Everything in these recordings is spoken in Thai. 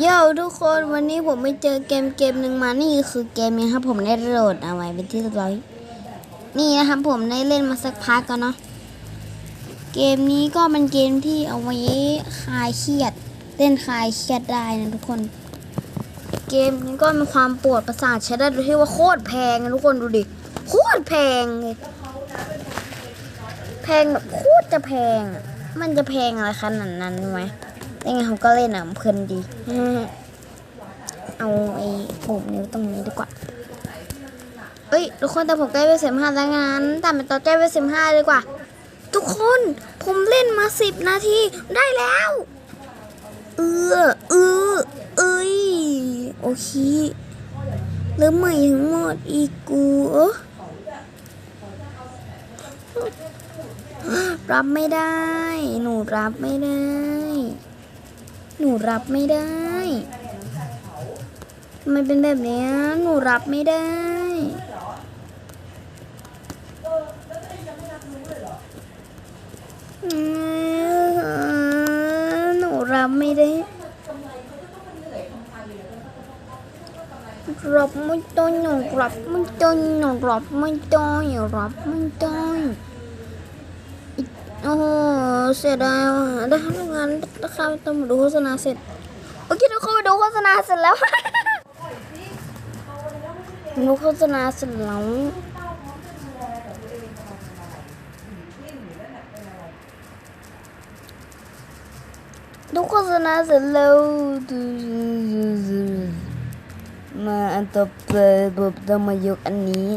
โย่ทุกคนวันนี้ผมไปเจอเกมเกมหนึ่งมานี่คือเกมนี้ครับ ผมได้โหลดเอาไว้เป็นที่เรียบร้อยนี่นะครับผมได้เล่นมาสักพักกันเนาะเกมนี้ก็เป็นเกมที่เอาไว้คลายเครียด เล่นคลายเครียดได้นะทุกคน เกมนี้ก็มีความปวดประสาทใช้ได้โดยที่ว่าโคตรแพงนะทุกคนดูดิโคตรแพงเลยแพงแบบโคตรจะแพง มันจะแพงอะไรขนาดนั้นไหม ยังไงผมก็เล่นอะเพลินดี เอาไอ้ปุ่มนิ้วตรงนี้ดีกว่า เอ้ย ทุกคนแต่ผมใกล้ไปสิบห้าแล้วงานแต่มันต่อใกล้ไปสิบห้าดีกว่า ทุกคนผมเล่นมาสิบนาทีได้แล้ว เออเออเอ้ย โอเคเริ่มใหม่ทั้งหมดอีกกูเอ้อรับไม่ได้ หนูรับไม่ได้ หนูรับไม่ได้ทำไมเป็นแบบนี้หนูรับไม่ได้ หนูรับไม่ได้รับไม่ได้หนูรับไม่ได้หนูรับไม่ได้หนูรับไม่ได้ โอ้โหเสียดายว่ะได้ทำงานราคาต้องมาดูโฆษณาเสร็จ โอเคทุกคนไปดูโฆษณาเสร็จแล้วดูโฆษณาเสร็จแล้วดูโฆษณาเสร็จแล้วมาอันต่อไปผมต้องมายกอันนี้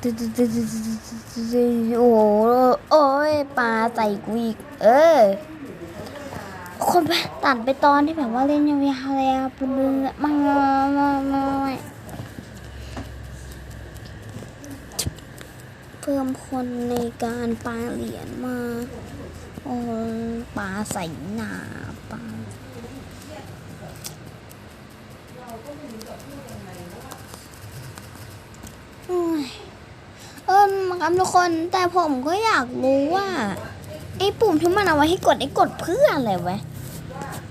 โอ้โหโอ้ยปลาใส่กูอีก เออ คนไปตัดไปตอนที่แบบว่าเล่นยาวๆเลยอะปุ่นมามามาเพิ่มคนในการปาเหรียญมา โอ้ปลาใส่หนาปลาโอ้ยเออมา ครับทุกคนแต่ผมก็อยากรู้ว่า ไอ้ปุ่มที่มันเอาไว้ให้กดไอ้กดเพื่ออะไรวะ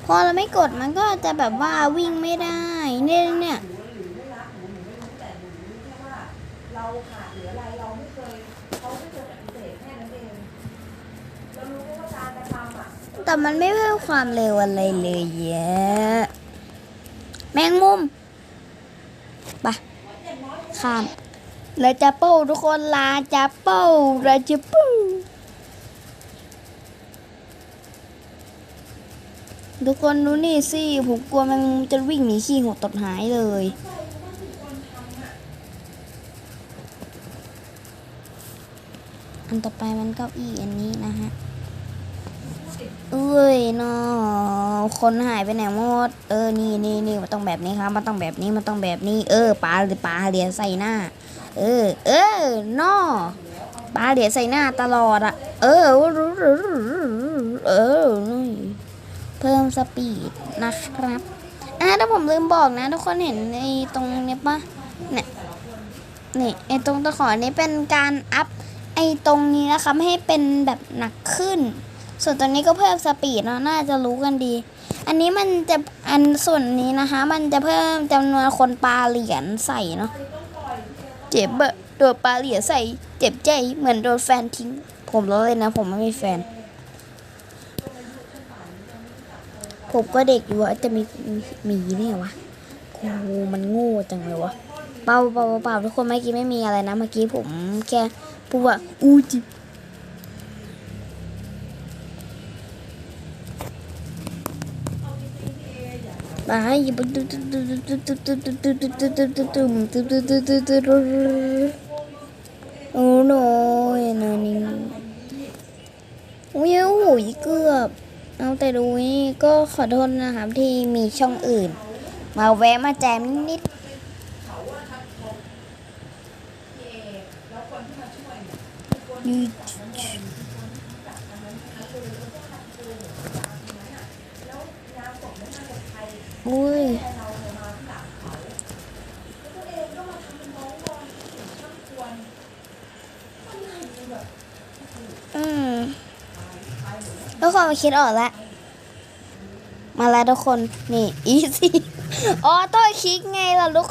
พอเราไม่กดมันก็จะแบบว่าวิ่งไม่ได้เนี่ยเนี่ยแต่มันไม่เพิ่มความเร็วอะไรเลยเยอะแมงมุมไปข้าม ลาจะเป้าทุกคนลาจะเป้าลาจะปู้ทุกคนดูนี่สิผมกลัวมันจะวิ่งหนีขี้หัวตดหายเลยอันต่อไปมันเก้าอี้อันนี้นะฮะ เอ้ยเนาะคนหายไปไหนหมด เออ นี่นี่นี่มันต้องแบบนี้ครับ มันต้องแบบนี้ มันต้องแบบนี้ เออ ปลาปลาเหลียใส่หน้า เออ เออนอปลาเหลียใส่หน้าตลอดอะเออ เออนี่เพิ่มสปีดนะครับอ่าถ้าผมลืมบอกนะ ทุกคนเห็นไอ้ตรงเนี้ยปะเนี่ยนี่ไอ้ตรงตะขอนี้เป็นการอัพไอ้ตรงนี้นะครับให้เป็นแบบหนักขึ้น ส่วนตัวนี้ก็เพิ่มสปีดเนาะน่าจะรู้กันดี อันนี้มันจะอันส่วนนี้นะคะ มันจะเพิ่มจำนวนคนปลาเหรียญใส่เนาะ จ็บอะโดนปลาเหลียใส่เจ็บใจเหมือนโดนแฟนทิ้ง ผมล้อเลยนะ ผมไม่มีแฟน ผมก็เด็กอยู่อะจะมีมีเนี่ยวะโอ้มันโง่จังเลยวะเปล่าเปล่าเปล่าทุกคนเมื่อกี้ไม่มีอะไรนะ เมื่อกี้ผมแค่พูดว่าอู้จิ ไปตุ๊ตุ๊ตุ๊ตุ๊ตุ๊ตุ๊ตุ๊ตุ๊ตุ๊ตุ๊ตุ๊ตุ๊ตุ๊ตุ๊ตุ๊ตุ๊ตุ๊ตุ๊ตุ๊โอ้โหนั่นนี่โอ้ยโอ้โหเกือบเอาแต่ดูนี่ก็ขอโทษนะครับที่มีช่องอื่น มาแวะมาแจมนิด อุ้ยอืมแล้วความมาคิดออกแล้ว มาแล้วทุกคน นี่อีซี่ออโต้คลิกไงล่ะลูก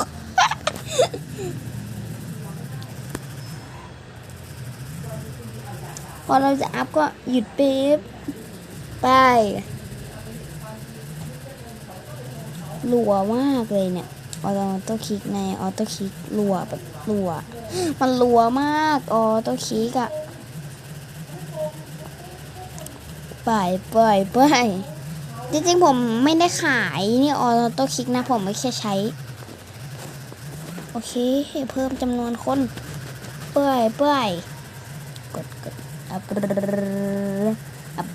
พอเราจะอัพก็หยุดปี๊บไป รัวมากเลยเนี่ยออโต้คลิกในออโต้คลิกรัวแบบรัว มันรัวมากออโต้คลิกอะไปไปไปจริงๆผมไม่ได้ขายนี่ออโต้คลิกนะ ผมไม่แค่ใช้ โอเค เพิ่มจำนวนคนเปื่อยเปื่อยกดกดอัปอัป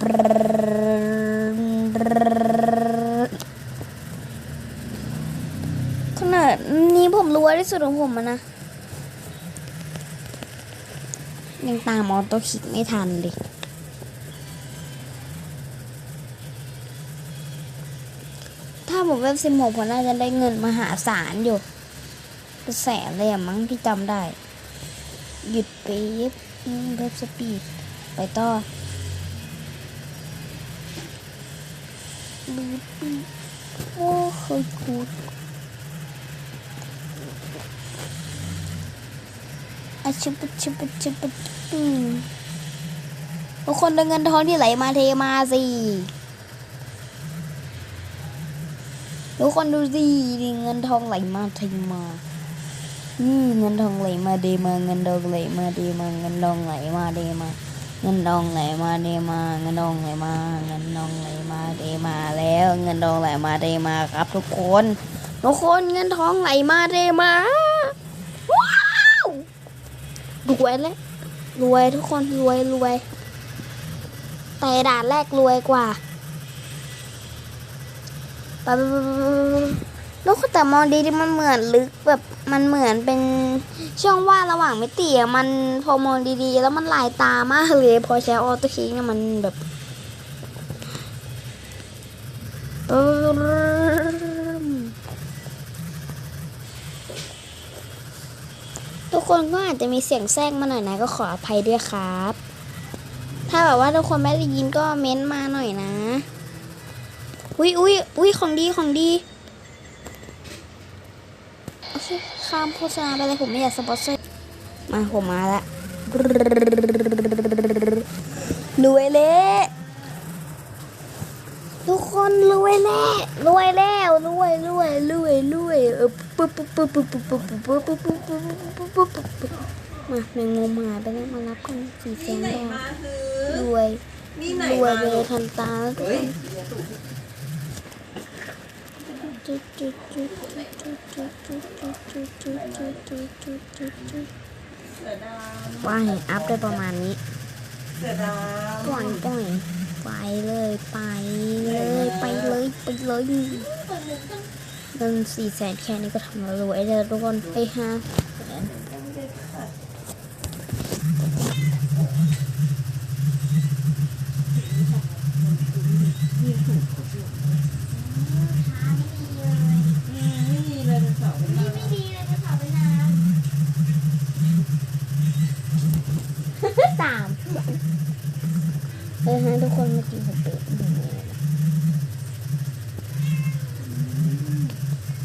ขนาดนี้ ผมรู้ที่สุดของผมอะนะ ยังตามออโต้คลิกไม่ทันเลย ถ้าผมเว็บสิบหกผมน่าจะได้เงินมหาศาลอยู่เป็นแสนเลยอะมั้งที่จำได้ หยุดปี๊บอืมเว็บสปีด ไปต่อบีบบีบโอ้เคยกู อาชิบชิบชิบอืมทุกคนด้เงินทองที่ไหลมาเทมาสิทุกคนดูสิเงินทองไหลมาเทมาอืมเงินทองไหลมาเดมาเงินทองไหลมาเดมาเงินทองไหลมาเดมาเงินดองไหลมาเดมาเงินดองไหลมาเงินดองไหลมาเดมาแล้ว เงินดองไหลมาเดมาครับ ทุกคนทุกคนเงินทองไหลมาเดมา รวยเลยรวยทุกคนรวยรวย แต่ด่านแรกรวยกว่าไปไปไปไปไปลูกแต่มองดีที่มันเหมือนลึกแบบมันเหมือนเป็นช่องว่างระหว่างมิติอะมันพอมองดีๆ แล้วมันลายตามากเลย พอใช้ออโต้คลิกเนี่ยมันแบบทุก คนก็อาจจะมีเสียงแทรกมาหน่อยนะก็ขออภัยด้วยครับ ถ้าแบบว่าทุกคนไม่ได้ยินก็เม้นต์มาหน่อยนะ อุ้ยอุ้ยอุ้ยของดีของดีโอเคข้ามโฆษณาไปเลยผมไม่อยากสปอนเซอร์มาผมมาละรวยเละ คนรวยแน่รวยแล้วรวยรวยรวยรวยเออปุ๊บปุ๊บปุ๊บปุ๊บปุ๊บปุ๊บปุ๊บปุ๊บปุ๊บปุ๊บปุ๊บปุ๊บปุ๊บปุ๊บมาแมงมุมหายไปแล้วมารับกันสี่แสนไหนบามาทรวยรวยเลยทันตาแล้วทุกเฮ้คนจุดจุดจุดจุดจุดจุดจุดจุดจุดจุดจุดจุดจุดเสือดว่าให้อัพได้ประมาณนี้ป่อยป่อย ไปเลยไปเลยไปเลยไปเลยเงินสี่แสนแค่นี้ก็ทำเรารวยเลยทุกคนไปห้าแสนอืมไม่มีเลยเป็นเสาเป็นดาว ไม่ดีเลยจะเผาไปน้ำสามเออฮะทุกคนเมื่อกี้ผมเปิดดูเลยนะ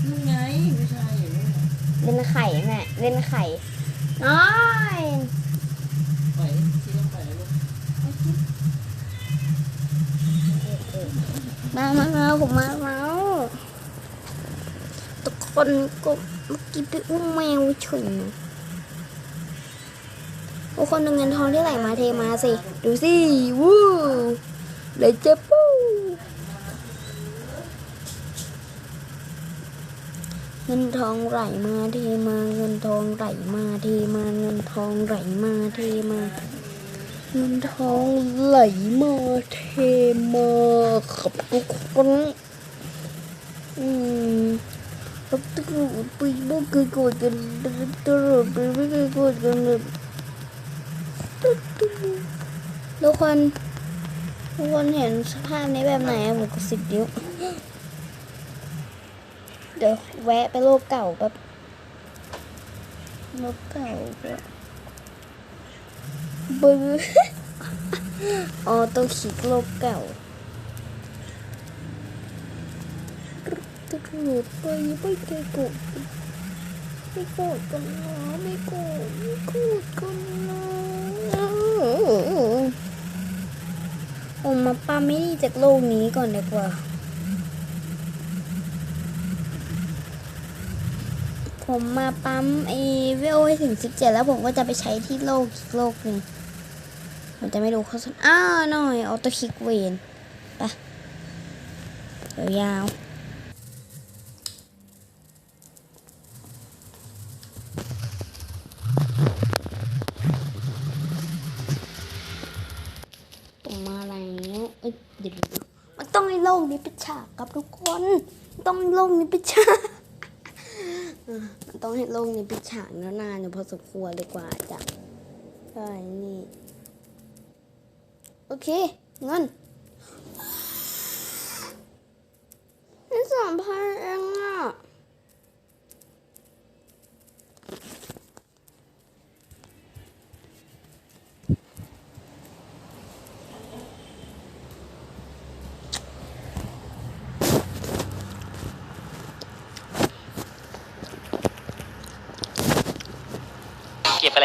นี่ไงไม่ใช่อยู่นี่ เล่นไข่แม่ เล่นไข่น้อยปล่อยชี้ลงไปแล้วลูกมามามาผมมาแล้วทุกคนก็เมื่อกี้ไปอุ้มแมวเฉยทุกคนดูเงินทองที่ไหลมาเทมาสิ ดูสิ วู้เลยเจ็บปู เงินทองไหลมาเทมาเงินทองไหลมาเทมาเงินทองไหลมาเทมาเงินทองไหลมาเทมาครับทุกคนอืมรับตลอดไปไม่เคยโกรธกันตลอดไปไม่เคยโกรธกันเลยทุกคนทุกคนเห็นสภาพนี้แบบไหนผมก็สิบนิ้ว เดี๋ยวแวะไปโลกเก่าแบบโลกเก่าแบบบื้อออโต้คลิกโลกเก่าจะถูกไปไม่เคยโกรธไม่โกรธกันนะไม่โกรธไม่โกรธกันนะผมมาปั๊มไม่ดีจากโลกนี้ก่อนดีกว่า ผมมาปั๊มเอเวลให้ถึง17แล้วผมก็จะไปใช้ที่โลกอีกโลกหนึ่งผมจะไม่ดูโฆษณาอ้าวหน่อยออโต้คลิกเวนไปยาวๆผมมาแล้วเอ้ยเดี๋ยวๆมันต้องให้โลกนี้เป็นฉากครับทุกคน ต้องโลกนี้เป็นฉาก มันต้องให้โลกนี้ปิดฉากแล้วนานอยู่พอสมควรเลยกว่าจะได้นี่ โอเค เงินนี่สามพันเอง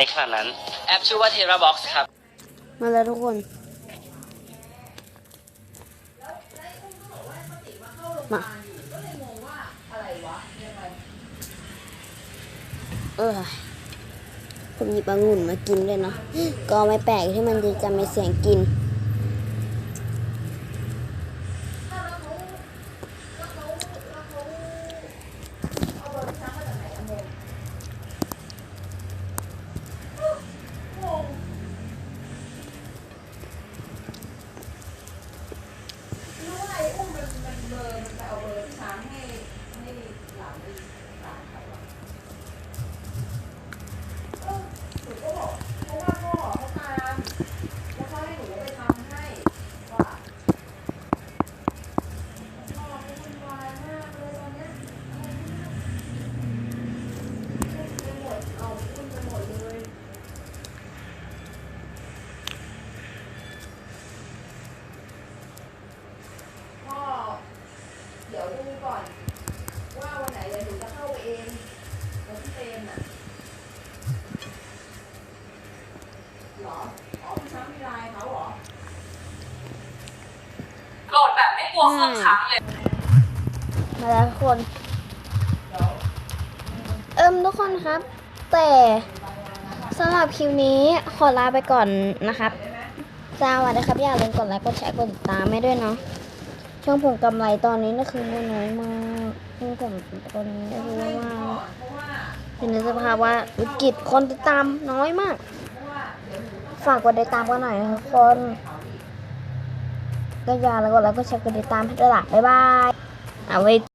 อะไรขนาดนั้น แอปชื่อว่า TerraBox ครับ มาแล้วทุกคน มา เออผมหยิบองุ่นมากินเลยเนาะ ก็ไม่แปลกที่มันจะจะมีเสียงกิน รู้ว่าไอ้อุ้มมันมันเบอร์มันไปเอาเบอร์ที่ช้างให้ให้หลานหลานเขาอะเออหนูก็บอกเพราะว่าพ่อเขาตามแล้วเขาให้หนูไปทำให้ว่าพ่อเขาวุ่นวายมากเลยตอนเนี้ยไปหมดเอาวุ่นไปหมดเลย พ่อ เดี๋ยวดู ก่อน ว่าวันไหนเดี๋ยวหนูจะเข้าไปเองวันที่เป็นอะเหรออ๋อพี่ช้างมีไลน์เขาเหรอโหลดแบบไม่กลัวเครื่องค้างเลย มาแล้วทุกคน เอิมทุกคนครับ แต่สำหรับคลิปนี้ขอลาไปก่อนนะครับสวัสดีครับ อย่าลืมกดไลค์ กดแชร์ กดติดตามให้ด้วยเนาะ ช่องผมกำไรตอนนี้นะคือมันน้อยมากช่างผมตอนนี้ก็คือว่าอยู่ในสภาวะวิกฤตคนติดตามน้อยมาก ฝากกดติดตามกันหน่อยนะทุกคนก็อย่าลืมกดไลค์กดแชร์กดติดตามให้ตลาดบ๊ายบายเอาไว้